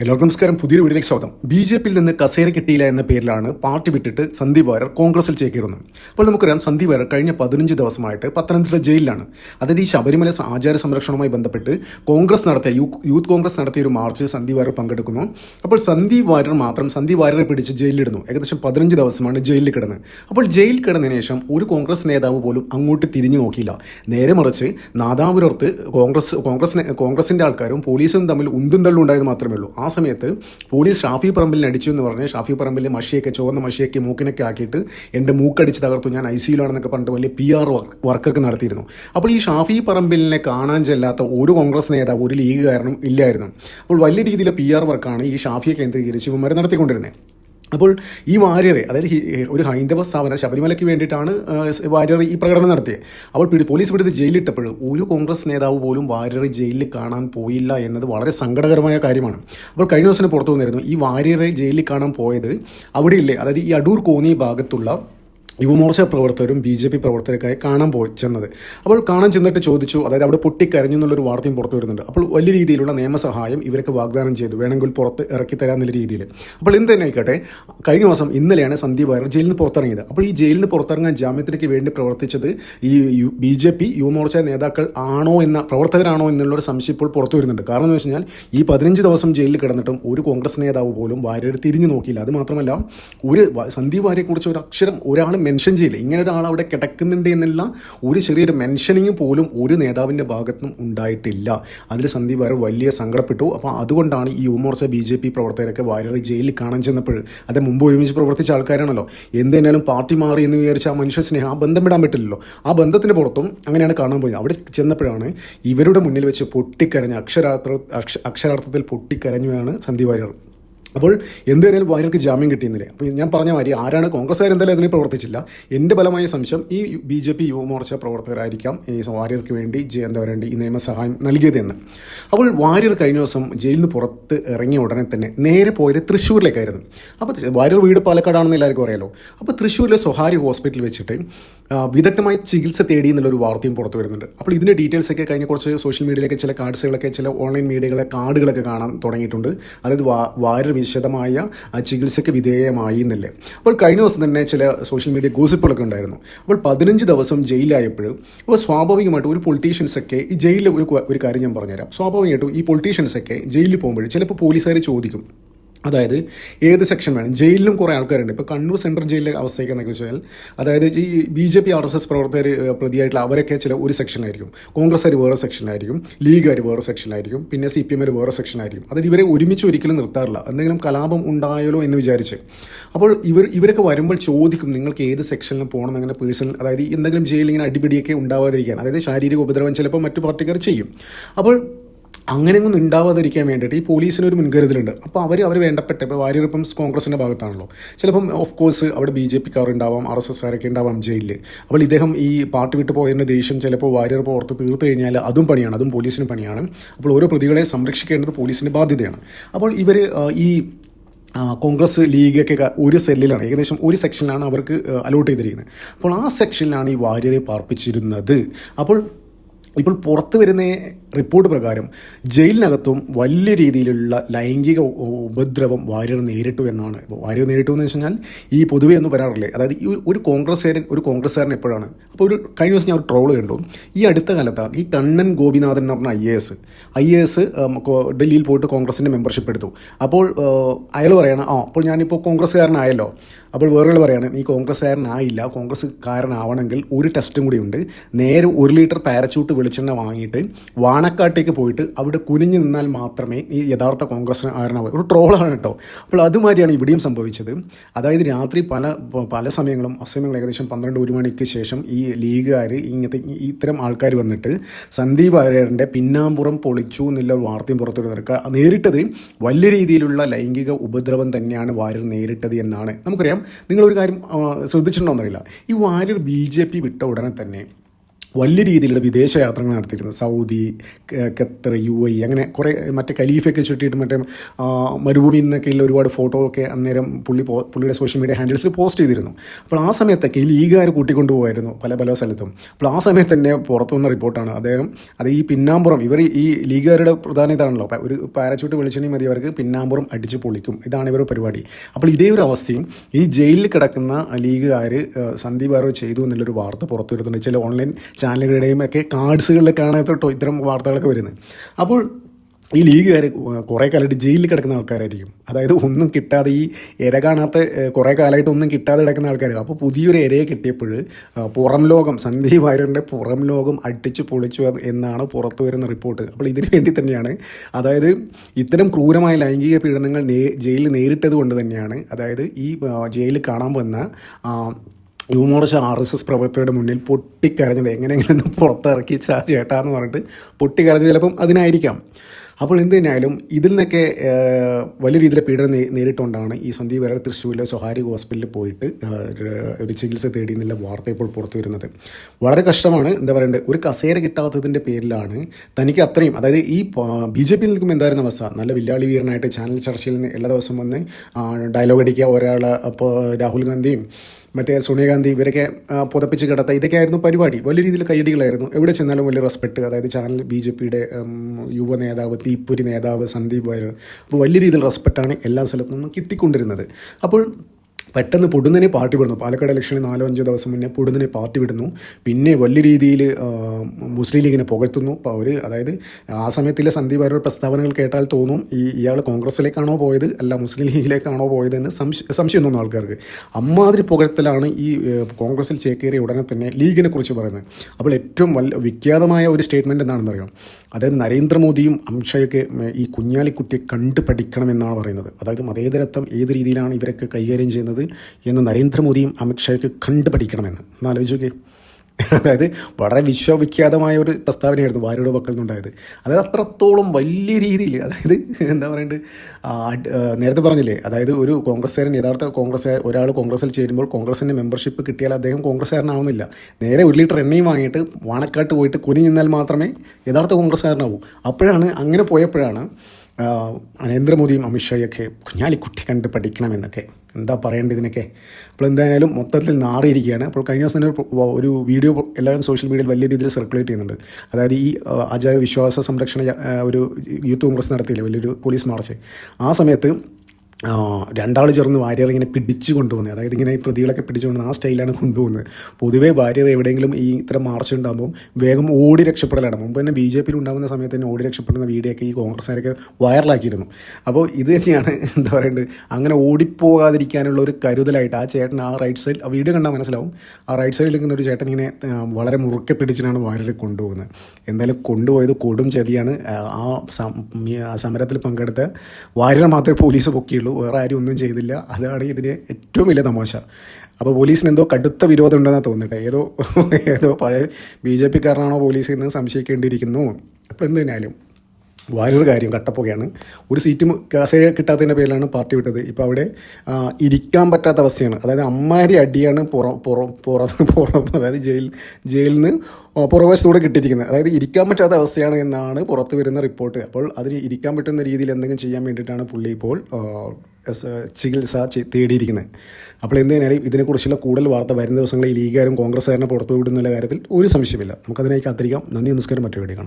എല്ലാവർക്കും നമസ്കാരം. പുതിയൊരു വീഡിയോയിലേക്ക് സ്വാഗതം. ബി ജെ പിയിൽ നിന്ന് കസേര കിട്ടിയില്ല എന്ന പേരിലാണ് പാർട്ടി വിട്ടിട്ട് സന്ദീപ് വാര്യർ കോൺഗ്രസിൽ ചേക്കേറുന്നത്. അപ്പോൾ നമുക്കറിയാം സന്ദീപ് വാര്യർ കഴിഞ്ഞ പതിനഞ്ച് ദിവസമായിട്ട് പത്തനംതിട്ട ജയിലിലാണ്. അതായത് ഈ ശബരിമല ആചാര സംരക്ഷണവുമായി ബന്ധപ്പെട്ട് കോൺഗ്രസ് നടത്തിയ യൂത്ത് കോൺഗ്രസ് നടത്തിയ ഒരു മാർച്ച് സന്ദീപ് വാര്യർ പങ്കെടുക്കുന്നു. അപ്പോൾ സന്ദീപ് വാര്യർ മാത്രം സന്ദീപ് വാര്യരെ പിടിച്ച് ജയിലിലിടുന്നു. ഏകദേശം പതിനഞ്ച് ദിവസമാണ് ജയിലിൽ കിടന്നത് അപ്പോൾ ജയിൽ കിടന്നതിന് ശേഷം ഒരു കോൺഗ്രസ് നേതാവ് പോലും അങ്ങോട്ട് തിരിഞ്ഞു നോക്കിയില്ല. നേരെ മറിച്ച് നാദാപുരത്ത് കോൺഗ്രസ് കോൺഗ്രസ് കോൺഗ്രസിന്റെ ആൾക്കാരും പോലീസും തമ്മിൽ ഉന്തും തള്ളുണ്ടായത് മാത്രമേ ഉള്ളൂ. സമയത്ത് പോലീസ് ഷാഫി പറമ്പിലിനെ അടിച്ചു എന്ന് പറഞ്ഞ് ഷാഫി പറമ്പിൽ മഷിയൊക്കെ ചുവന്ന മഷിയൊക്കെ മൂക്കിനൊക്കെ ആക്കിയിട്ട് എന്റെ മൂക്കടിച്ച് തകർത്തു. ഞാൻ ഐ സിയിലാണെന്നൊക്കെ പറഞ്ഞിട്ട് വലിയ പി ആർ വർക്കൊക്കെ നടത്തിയിരുന്നു. അപ്പോൾ ഈ ഷാഫി പറമ്പിലിനെ കാണാൻ ചെല്ലാത്ത ഒരു കോൺഗ്രസ് നേതാവ് ഒരു ലീഗ് ലീഗുകാരനും ഇല്ലായിരുന്നു. അപ്പോൾ വലിയ രീതിയിലെ പി ആർ വർക്കാണ് ഈ ഷാഫിയെ കേന്ദ്രീകരിച്ച് ഇവന്മാർ നടത്തിക്കൊണ്ടിരുന്നത്. അപ്പോൾ ഈ വാര്യറെ അതായത് ഒരു ഹൈന്ദവ സ്ഥാപനം ശബരിമലയ്ക്ക് വേണ്ടിയിട്ടാണ് വാര്യർ ഈ പ്രകടനം നടത്തിയത് അപ്പോൾ പിടി പോലീസ് പിടിച്ച് ജയിലിട്ടപ്പോൾ ഒരു കോൺഗ്രസ് നേതാവ് പോലും വാര്യറെ ജയിലിൽ കാണാൻ പോയില്ല എന്നത് വളരെ സങ്കടകരമായ കാര്യമാണ്. അപ്പോൾ കഴിഞ്ഞ ദിവസം പുറത്തു വന്നിരുന്നു ഈ വാര്യറെ ജയിലിൽ കാണാൻ പോയത് അവിടെയില്ലേ അതായത് ഈ അടൂർ കോന്നി ഭാഗത്തുള്ള യുവമോർച്ച പ്രവർത്തകരും ബി ജെ പി പ്രവർത്തകരൊക്കെ കാണാൻ പോയി ചെന്നത്. അപ്പോൾ കാണാൻ ചെന്നിട്ട് ചോദിച്ചു അതായത് അവിടെ പൊട്ടിക്കരഞ്ഞു എന്നുള്ളൊരു വാർത്തയും പുറത്തു വരുന്നുണ്ട്. അപ്പോൾ വലിയ രീതിയിലുള്ള നിയമസഹായം ഇവരൊക്കെ വാഗ്ദാനം ചെയ്തു. വേണമെങ്കിൽ പുറത്ത് ഇറക്കി തരാമെന്നുള്ള രീതിയിൽ. അപ്പോൾ എന്ത് തന്നെ ആയിക്കോട്ടെ കഴിഞ്ഞ മാസം ഇന്നലെയാണ് സന്ദീപ് വാര്യർ ജയിലിൽ നിന്ന് പുറത്തിറങ്ങിയത്. അപ്പോൾ ഈ ജയിലിൽ നിന്ന് പുറത്തിറങ്ങാൻ ജാമ്യത്തിനൊക്കെ വേണ്ടി പ്രവർത്തിച്ചത് ഈ ബി ജെ പി യുവമോർച്ച നേതാക്കൾ ആണോ എന്ന പ്രവർത്തകരാണോ എന്നുള്ളൊരു സംശയം ഇപ്പോൾ പുറത്തു വരുന്നുണ്ട്. കാരണം എന്ന് വെച്ച് കഴിഞ്ഞാൽ ഈ പതിനഞ്ച് ദിവസം ജയിലിൽ കിടന്നിട്ടും ഒരു കോൺഗ്രസ് നേതാവ് പോലും വാര്യർ തിരിഞ്ഞു നോക്കിയില്ല. അത് മാത്രമല്ല ഒരു സന്ദീപ് വാര്യയെക്കുറിച്ച് ഒരു അക്ഷരം ഒരാൾ മെൻഷൻ ചെയ്യില്ല. ഇങ്ങനെ ഒരാൾ അവിടെ കിടക്കുന്നുണ്ട് എന്നുള്ള ഒരു ചെറിയൊരു മെൻഷനിങ് പോലും ഒരു നേതാവിന്റെ ഭാഗത്തും ഉണ്ടായിട്ടില്ല. അതിൽ സന്ദീപ് വാര്യർ വലിയ സങ്കടപ്പെട്ടു. അപ്പോൾ അതുകൊണ്ടാണ് ഈ യുവമോർച്ച ബി ജെ പി പ്രവർത്തകരൊക്കെ വാര്യർ ജയിലിൽ കാണാൻ ചെന്നപ്പോൾ അത് മുമ്പ് ഒരുമിച്ച് പ്രവർത്തിച്ച ആൾക്കാരാണല്ലോ. എന്തെന്നാലും പാർട്ടി മാറി എന്ന് വിചാരിച്ച ആ മനുഷ്യ സ്നേഹം ആ ബന്ധം വിടാൻ പറ്റില്ലല്ലോ. ആ ബന്ധത്തിന് പുറത്തും അങ്ങനെയാണ് കാണാൻ പോയത്. അവിടെ ചെന്നപ്പോഴാണ് ഇവരുടെ മുന്നിൽ വെച്ച് പൊട്ടിക്കരഞ്ഞ് അക്ഷരാർത്ഥ അക്ഷ- അക്ഷരാർത്ഥത്തിൽ പൊട്ടിക്കരഞ്ഞുമാണ് സന്ദീപ് വാര്യർ അപ്പോൾ എന്തായാലും വാര്യർക്ക് ജാമ്യം കിട്ടിയെന്നില്ലേ? അപ്പോൾ ഞാൻ പറഞ്ഞ മാതിരി ആരാണ് കോൺഗ്രസ്സുകാർ എന്തായാലും അതിനെ പ്രവർത്തിച്ചില്ല. എന്റെ ബലമായ സംശയം ഈ ബി ജെ പി യുവമോർച്ച പ്രവർത്തകരായിരിക്കാം ഈ വാര്യർക്ക് വേണ്ടി എന്താ പറയേണ്ടി ഈ നിയമസഹായം നൽകിയതെന്ന്. അപ്പോൾ വാര്യർ കഴിഞ്ഞ ദിവസം ജയിലിൽ നിന്ന് പുറത്ത് ഇറങ്ങിയ ഉടനെ തന്നെ നേരെ പോയത് തൃശ്ശൂരിലേക്കായിരുന്നു. അപ്പോൾ വാര്യർ വീട് പാലക്കാടാണെന്ന് എല്ലാവർക്കും അറിയാലോ. അപ്പോൾ തൃശ്ശൂരിലെ സ്വകാര്യ ഹോസ്പിറ്റലിൽ വെച്ചിട്ട് വിദഗ്ധമായ ചികിത്സ തേടി എന്നുള്ളൊരു വാർത്തയും പുറത്തു വരുന്നുണ്ട്. അപ്പോൾ ഇതിന്റെ ഡീറ്റെയിൽസ് ഒക്കെ കഴിഞ്ഞ കുറച്ച് സോഷ്യൽ മീഡിയയിലൊക്കെ ചില കാർഡ്സുകളൊക്കെ ചില ഓൺലൈൻ മീഡിയകളെ കാർഡുകളൊക്കെ കാണാൻ തുടങ്ങിയിട്ടുണ്ട്. അതായത് വാര്യർ വിശദമായ ചികിത്സയ്ക്ക് വിധേയമായി എന്നല്ലേ. അപ്പോൾ കഴിഞ്ഞ ദിവസം തന്നെ ചില സോഷ്യൽ മീഡിയ ഗോസിപ്പുകളൊക്കെ ഉണ്ടായിരുന്നു. അപ്പോൾ പതിനഞ്ച് ദിവസം ജയിലായപ്പോൾ അപ്പോൾ സ്വാഭാവികമായിട്ടും ഒരു പൊളിറ്റീഷ്യൻസൊക്കെ ഈ ജയിലിൽ ഒരു ഒരു കാര്യം ഞാൻ പറഞ്ഞുതരാം. സ്വാഭാവികമായിട്ടും ഈ പൊളിറ്റീഷ്യൻസൊക്കെ ജയിലിൽ പോകുമ്പോൾ ചിലപ്പോൾ പോലീസുകാർ ചോദിക്കും. അതായത് ഏത് സെക്ഷൻ വേണം. ജയിലിലും കുറേ ആൾക്കാരുണ്ട്. ഇപ്പോൾ കണ്ണൂർ സെൻട്രൽ ജയിലിലെ അവസ്ഥയൊക്കെ എന്നൊക്കെ വെച്ചാൽ അതായത് ഈ B J P R S S പ്രവർത്തകർ പ്രതിയായിട്ടുള്ള അവരൊക്കെ ചില ഒരു സെക്ഷനായിരിക്കും കോൺഗ്രസ്സുകാർ വേറെ സെക്ഷനിലായിരിക്കും ലീഗുകാർ വേറെ സെക്ഷനിലായിരിക്കും പിന്നെ സി പി എമ്മിൽ വേറെ സെക്ഷനായിരിക്കും അതായത് ഇവരെ ഒരുമിച്ച് ഒരിക്കലും നിർത്താറില്ല. എന്തെങ്കിലും കലാപം ഉണ്ടായാലോ എന്ന് വിചാരിച്ച്. അപ്പോൾ ഇവർ ഇവരൊക്കെ വരുമ്പോൾ ചോദിക്കും നിങ്ങൾക്ക് ഏത് സെക്ഷനിൽ പോകണം? അങ്ങനെ പേഴ്സണൽ അതായത് എന്തെങ്കിലും ജയിലിൽ ഇങ്ങനെ അടിപിടിയൊക്കെ ഉണ്ടാവാതിരിക്കാൻ. അതായത് ശാരീരിക ഉപദ്രവം ചിലപ്പോൾ മറ്റു പാർട്ടിക്കാർ ചെയ്യും. അപ്പോൾ അങ്ങനെയൊന്നും ഉണ്ടാവാതിരിക്കാൻ വേണ്ടിയിട്ട് ഈ പോലീസിന് ഒരു മുൻകരുതലുണ്ട്. അപ്പോൾ അവർ അവർ വേണ്ടപ്പെട്ട ഇപ്പോൾ വാര്യർ ഇപ്പം കോൺഗ്രസിന്റെ ഭാഗത്താണല്ലോ. ചിലപ്പം ഓഫ് കോഴ്സ് അവിടെ ബി ജെ പിക്കാർ ഉണ്ടാവാം ആർ എസ് എസ് ആരൊക്കെ ഉണ്ടാവാം ജയിലിൽ അപ്പോൾ ഇദ്ദേഹം ഈ പാർട്ടി വിട്ട് പോയതിന്റെ ദേഷ്യം ചിലപ്പോൾ വാര്യർ പുറത്ത് തീർത്തു കഴിഞ്ഞാൽ അതും പണിയാണ് അതും പോലീസിന് പണിയാണ്. അപ്പോൾ ഓരോ പ്രതികളെ സംരക്ഷിക്കേണ്ടത് പോലീസിന്റെ ബാധ്യതയാണ്. അപ്പോൾ ഇവർ ഈ കോൺഗ്രസ് ലീഗൊക്കെ ഒരു സെല്ലിലാണ് ഏകദേശം ഒരു സെക്ഷനിലാണ് അവർക്ക് അലോട്ട് ചെയ്തിരിക്കുന്നത്. അപ്പോൾ ആ സെക്ഷനിലാണ് ഈ വാര്യരെ പാർപ്പിച്ചിരുന്നത്. അപ്പോൾ ഇപ്പോൾ പുറത്തു വരുന്ന റിപ്പോർട്ട് പ്രകാരം ജയിലിനകത്തും വലിയ രീതിയിലുള്ള ലൈംഗിക ഉപദ്രവം വാര്യർ നേരിട്ടു എന്നാണ്. വാര്യർ നേരിട്ടു എന്ന് വെച്ച് കഴിഞ്ഞാൽ ഈ പൊതുവെ ഒന്നും വരാറില്ലേ? അതായത് ഈ ഒരു കോൺഗ്രസ്സുകാരൻ ഒരു കോൺഗ്രസ്സുകാരൻ എപ്പോഴാണ്? അപ്പോൾ ഒരു കഴിഞ്ഞ ദിവസം ഞാൻ ഒരു ട്രോൾ കണ്ടു. ഈ അടുത്ത കാലത്താണ് ഈ കണ്ണൻ ഗോപിനാഥൻ എന്ന് പറഞ്ഞ I A S I A S ഡൽഹിയിൽ പോയിട്ട് കോൺഗ്രസിന്റെ മെമ്പർഷിപ്പ് എടുത്തു. അപ്പോൾ അയാൾ പറയണം ആ അപ്പോൾ ഞാനിപ്പോൾ കോൺഗ്രസ്സുകാരനായല്ലോ. അപ്പോൾ വേറൊരാൾ പറയാണ് നീ കോൺഗ്രസ്സുകാരനായില്ല. കോൺഗ്രസ്സുകാരനാവണമെങ്കിൽ ഒരു ടെസ്റ്റും കൂടി ഉണ്ട്. നേരെ ഒരു ലിറ്റർ പാരച്യൂട്ട് വെളിച്ചെണ്ണ വാങ്ങിയിട്ട് വാണക്കാട്ടേക്ക് പോയിട്ട് അവിടെ കുനിഞ്ഞു നിന്നാൽ മാത്രമേ ഈ യഥാർത്ഥ കോൺഗ്രസ്സുകാരനാവൂ. ഒരു ട്രോളാണ് കേട്ടോ. അപ്പോൾ അതുമാതിരിയാണ് ഇവിടെയും സംഭവിച്ചത്. അതായത് രാത്രി പല പല സമയങ്ങളും അസമയങ്ങൾ ഏകദേശം പന്ത്രണ്ട് ഒരു മണിക്ക് ശേഷം ഈ ലീഗുകാർ ഇങ്ങനത്തെ ഇത്തരം ആൾക്കാർ വന്നിട്ട് സന്ദീപ് വാര്യറിന്റെ പിന്നാമ്പുറം പൊളിച്ചു എന്നുള്ള വാർത്തയും പുറത്തു വരുന്നുണ്ട് നേരിട്ടത് വലിയ രീതിയിലുള്ള ലൈംഗിക ഉപദ്രവം തന്നെയാണ് വാര്യർ നേരിട്ടത് എന്നാണ്. നമുക്കറിയാം നിങ്ങളൊരു കാര്യം ശ്രദ്ധിച്ചിട്ടുണ്ടോ എന്നറിയില്ല. ഈ വാര്യർ ബി ജെ പി വിട്ട ഉടനെ തന്നെ വലിയ രീതിയിലുള്ള വിദേശ യാത്രകൾ നടത്തിയിരുന്നു സൗദി ഖത്തർ യു എ അങ്ങനെ കുറേ മറ്റേ കലീഫൊക്കെ ചുറ്റിയിട്ട് മറ്റേ മരുഭൂമിയിൽ നിന്നൊക്കെയുള്ള ഒരുപാട് ഫോട്ടോ ഒക്കെ അന്നേരം പുള്ളി പുള്ളിയുടെ സോഷ്യൽ മീഡിയ ഹാൻഡിൽസിൽ പോസ്റ്റ് ചെയ്തിരുന്നു. അപ്പോൾ ആ സമയത്തൊക്കെ ഈ ലീഗുകാർ കൂട്ടിക്കൊണ്ടുപോകായിരുന്നു പല പല സ്ഥലത്തും. അപ്പോൾ ആ സമയത്ത് തന്നെ പുറത്തു വന്ന റിപ്പോർട്ടാണ് അദ്ദേഹം അത് ഈ പിന്നാമ്പുറം ഇവർ ഈ ലീഗുകാരുടെ പ്രധാന ഇതാണല്ലോ ഒരു പാരച്യൂട്ട് വെളിച്ചെണ്ണി മതി അവർക്ക് പിന്നാമ്പുറം അടിച്ച് പൊളിക്കും. ഇതാണ് ഇവരുടെ പരിപാടി. അപ്പോൾ ഇതേ ഒരു അവസ്ഥയും ഈ ജയിലിൽ കിടക്കുന്ന ലീഗുകാർ സന്ദീപ് ആരോ ചെയ്തു എന്നുള്ളൊരു വാർത്ത പുറത്തു വരുന്നുണ്ട് ചില ഓൺലൈൻ ചാനലുകളുടെയും ഒക്കെ കാർഡ്സുകളിലൊക്കെയാണ് കേട്ടോ ഇത്തരം വാർത്തകളൊക്കെ വരുന്നത്. അപ്പോൾ ഈ ലീഗുകാർ കുറേ കാലമായിട്ട് ജയിലിൽ കിടക്കുന്ന ആൾക്കാരായിരിക്കും. അതായത് ഒന്നും കിട്ടാതെ ഈ ഇര കാണാത്ത കുറേ കാലമായിട്ട് ഒന്നും കിട്ടാതെ കിടക്കുന്ന ആൾക്കാർ അപ്പോൾ പുതിയൊരു ഇരയെ കിട്ടിയപ്പോൾ പുറം ലോകം സന്ദീപ് വാര്യറിന്റെ പുറം ലോകം അടിച്ച് പൊളിച്ചു എന്നാണ് പുറത്തു വരുന്ന റിപ്പോർട്ട്. അപ്പോൾ ഇതിനു വേണ്ടി തന്നെയാണ് അതായത് ഇത്തരം ക്രൂരമായ ലൈംഗിക പീഡനങ്ങൾ നേ ജയിലിൽ നേരിട്ടത് കൊണ്ട് തന്നെയാണ് അതായത് ഈ ജയിലിൽ കാണാൻ വന്ന യുവമോർച്ച ആർ എസ് എസ് പ്രവർത്തകരുടെ മുന്നിൽ പൊട്ടിക്കരഞ്ഞത് എങ്ങനെയെങ്കിലും പുറത്തിറക്കി ചാ ചേട്ടാന്ന് പറഞ്ഞിട്ട് പൊട്ടിക്കരഞ്ഞ് ചിലപ്പം അതിനായിരിക്കാം. അപ്പോൾ എന്ത് തന്നെയായാലും ഇതിൽ നിന്നൊക്കെ വലിയ രീതിയിലെ പീഡനം നേരിട്ടുകൊണ്ടാണ് ഈ സന്ദീപ് വരെ തൃശ്ശൂരിലെ സ്വകാര്യ ഹോസ്പിറ്റലിൽ പോയിട്ട് ഒരു ചികിത്സ തേടി എന്നുള്ള വാർത്ത ഇപ്പോൾ പുറത്തു വരുന്നത്. വളരെ കഷ്ടമാണ് എന്താ പറയണ്ടത് ഒരു കസേര കിട്ടാത്തതിന്റെ പേരിലാണ് തനിക്ക് അത്രയും അതായത് ഈ ബി ജെ പിയിൽ നിൽക്കുമ്പോൾ എന്തായിരുന്നു അവസ്ഥ? നല്ല വില്ലാളി വീരനായിട്ട് ചാനൽ ചർച്ചയിൽ നിന്ന് എല്ലാ ദിവസം വന്ന് ഡയലോഗ് അടിക്കുക ഒരാൾ അപ്പോൾ രാഹുൽ ഗാന്ധിയും മറ്റേ സോണിയാഗാന്ധി ഇവരൊക്കെ പുതപ്പിച്ച് കിടത്ത ഇതൊക്കെയായിരുന്നു പരിപാടി. വലിയ രീതിയിൽ കൈയടികളായിരുന്നു എവിടെ ചെന്നാലും വലിയ റെസ്പെക്ട് അതായത് ചാനൽ ബി ജെ പിയുടെ യുവ നേതാവ് തീപ്പൊരി നേതാവ് സന്ദീപ് വാര്യർ. അപ്പോൾ വലിയ രീതിയിൽ റെസ്പെക്റ്റാണ് എല്ലാ സ്ഥലത്തു നിന്നും കിട്ടിക്കൊണ്ടിരുന്നത്. അപ്പോൾ പെട്ടെന്ന് പൊടുന്നനെ പാർട്ടി വിടുന്നു. പാലക്കാട് ഇലക്ഷനിൽ നാലോ അഞ്ചോ ദിവസം മുന്നേ പൊടുന്നനെ പാർട്ടി വിടുന്നു. പിന്നെ വലിയ രീതിയിൽ മുസ്ലിം ലീഗിനെ പുകഴ്ത്തുന്നു. അപ്പോൾ അവർ അതായത് ആ സമയത്തിലെ സന്ദീപ് അവരുടെ പ്രസ്താവനകൾ കേട്ടാൽ തോന്നും ഈ ഇയാൾ കോൺഗ്രസിലേക്കാണോ പോയത് അല്ല മുസ്ലിം ലീഗിലേക്കാണോ പോയതെന്ന് സംശയം സംശയം തോന്നുന്നു ആൾക്കാർക്ക്. അമ്മാതിരി പുകഴ്ത്തലാണ് ഈ കോൺഗ്രസ്സിൽ ചേക്കേറിയ ഉടനെ തന്നെ ലീഗിനെ കുറിച്ച് പറയുന്നത്. അപ്പോൾ ഏറ്റവും വല്ല വിഖ്യാതമായ ഒരു സ്റ്റേറ്റ്മെന്റ് എന്താണെന്ന് അറിയാം അതായത് നരേന്ദ്രമോദിയും അമിത്ഷായൊക്കെ ഈ കുഞ്ഞാലിക്കുട്ടിയെ കണ്ടു പഠിക്കണമെന്നാണ് പറയുന്നത്. അതായത് മതേതരത്വം ഏത് രീതിയിലാണ് ഇവരൊക്കെ കൈകാര്യം ചെയ്യുന്നത്? എന്ന് നരേന്ദ്രമോദിയും അമിത്ഷായൊക്കെ കണ്ടുപഠിക്കണമെന്ന്. എന്നാലോചിക്കേ അതായത് വളരെ വിശ്വവിഖ്യാതമായ ഒരു പ്രസ്താവനയായിരുന്നു വാര്യയുടെ പക്കൽ നിന്നുണ്ടായത് അതായത് അത്രത്തോളം വലിയ രീതിയിൽ അതായത് എന്താ പറയേണ്ടത് നേരത്തെ പറഞ്ഞില്ലേ അതായത് ഒരു കോൺഗ്രസ്സുകാരൻ യഥാർത്ഥ കോൺഗ്രസ് ഒരാൾ കോൺഗ്രസ്സിൽ ചേരുമ്പോൾ കോൺഗ്രസിന്റെ മെമ്പർഷിപ്പ് കിട്ടിയാൽ അദ്ദേഹം കോൺഗ്രസ്സുകാരനാവുന്നില്ല. നേരെ ഒരു ലിറ്റർ എണ്ണയും വാങ്ങിയിട്ട് വാണക്കാട്ട് പോയിട്ട് കുനി നിന്നാൽ മാത്രമേ യഥാർത്ഥ കോൺഗ്രസ്സുകാരനാവൂ. അപ്പോഴാണ് അങ്ങനെ പോയപ്പോഴാണ് നരേന്ദ്രമോദിയും അമിത്ഷായൊക്കെ കുഞ്ഞാലിക്കുട്ടി കണ്ട് പഠിക്കണമെന്നൊക്കെ എന്താ പറയേണ്ടത് ഇതിനൊക്കെ? അപ്പോൾ എന്തായാലും മൊത്തത്തിൽ നാറിയിരിക്കുകയാണ്. അപ്പോൾ കഴിഞ്ഞ ദിവസം തന്നെ ഒരു വീഡിയോ എല്ലാവരും സോഷ്യൽ മീഡിയയിൽ വലിയ രീതിയിൽ സർക്കുലേറ്റ് ചെയ്യുന്നുണ്ട്. അതായത് ഈ ആചാര വിശ്വാസ സംരക്ഷണ ഒരു യൂത്ത് കോൺഗ്രസ് നടത്തിയില്ലേ? വലിയൊരു പോലീസ് മാർച്ച് ആ സമയത്ത് രണ്ടാൾ ചേർന്ന് വാര്യർ ഇങ്ങനെ പിടിച്ചു കൊണ്ടുപോകുന്നത് അതായത് ഇങ്ങനെ ഈ പ്രതികളൊക്കെ പിടിച്ചുകൊണ്ട് ആ സ്റ്റൈലാണ് കൊണ്ടുപോകുന്നത്. പൊതുവേ വാര്യർ എവിടെയെങ്കിലും ഈ ഇത്തരം മാർച്ച് ഉണ്ടാകുമ്പോൾ വേഗം ഓടി രക്ഷപ്പെടലാണ്. മുമ്പ് തന്നെ ബി ജെ പിയിൽ ഉണ്ടാകുന്ന സമയത്ത് തന്നെ ഓടി രക്ഷപ്പെടുന്ന വീഡിയോ ഒക്കെ ഈ കോൺഗ്രസ്സുകാരൊക്കെ വൈറലാക്കിയിരുന്നു. അപ്പോൾ ഇത് തന്നെയാണ് എന്താ പറയേണ്ടത് അങ്ങനെ ഓടിപ്പോകാതിരിക്കാനുള്ള ഒരു കരുതലായിട്ട് ആ ചേട്ടൻ ആ റൈറ്റ് സൈഡ് ആ വീഡിയോ കണ്ടാൽ മനസ്സിലാവും. ആ റൈറ്റ് സൈഡിൽ നിൽക്കുന്ന ഒരു ചേട്ടൻ ഇങ്ങനെ വളരെ മുറുക്കെ പിടിച്ചിട്ടാണ് വാര്യർ കൊണ്ടുപോകുന്നത്. എന്തായാലും കൊണ്ടുപോയത് കൊടും ചതിയാണ്. ആ സമരത്തിൽ പങ്കെടുത്ത വാര്യർ മാത്രമേ പോലീസ് പൊക്കിയുള്ളൂ. വേറെ ആരും ഒന്നും ചെയ്തില്ല. അതാണ് ഇതിന് ഏറ്റവും വലിയ തമാശ. അപ്പോൾ പോലീസിന് എന്തോ കടുത്ത വിരോധം ഉണ്ടെന്നാണ് തോന്നുന്നത് ഏതോ ഏതോ പഴയ ബി ജെ പിക്കാരനാണോ പോലീസിൽ നിന്ന് സംശയിക്കേണ്ടിയിരിക്കുന്നു. അപ്പോൾ എന്ത് തന്നെയാലും വേറൊരു കാര്യം കട്ടപ്പുകയാണ്. ഒരു സീറ്റ് കസേര കിട്ടാത്തതിന്റെ പേരിലാണ് പാർട്ടി വിട്ടത്. ഇപ്പോൾ അവിടെ ഇരിക്കാൻ പറ്റാത്ത അവസ്ഥയാണ്. അതായത് അമ്മാരി അടിയാണ് പുറം പുറം പുറം പുറം അതായത് ജയിൽ ജയിലിൽ നിന്ന് പുറവശത്തൂടെ കിട്ടിയിരിക്കുന്നത്. അതായത് ഇരിക്കാൻ പറ്റാത്ത അവസ്ഥയാണ് എന്നാണ് പുറത്ത് വരുന്ന റിപ്പോർട്ട്. അപ്പോൾ അതിന് ഇരിക്കാൻ പറ്റുന്ന രീതിയിൽ എന്തെങ്കിലും ചെയ്യാൻ വേണ്ടിയിട്ടാണ് പുള്ളി ഇപ്പോൾ ചികിത്സ തേടിയിരിക്കുന്നത്. അപ്പോൾ എന്ത് കഴിഞ്ഞാലും ഇതിനെക്കുറിച്ചുള്ള കൂടുതൽ വാർത്ത വരുന്ന ദിവസങ്ങളിൽ ലീഗുകാരും കോൺഗ്രസ്സുകാരനെ പുറത്തു വിടുന്നുള്ള കാര്യത്തിൽ ഒരു സംശയമില്ല നമുക്കതിനായി കാത്തിരിക്കാം. നന്ദി നമസ്കാരം. മറ്റു വേണ്ടി കാണാം.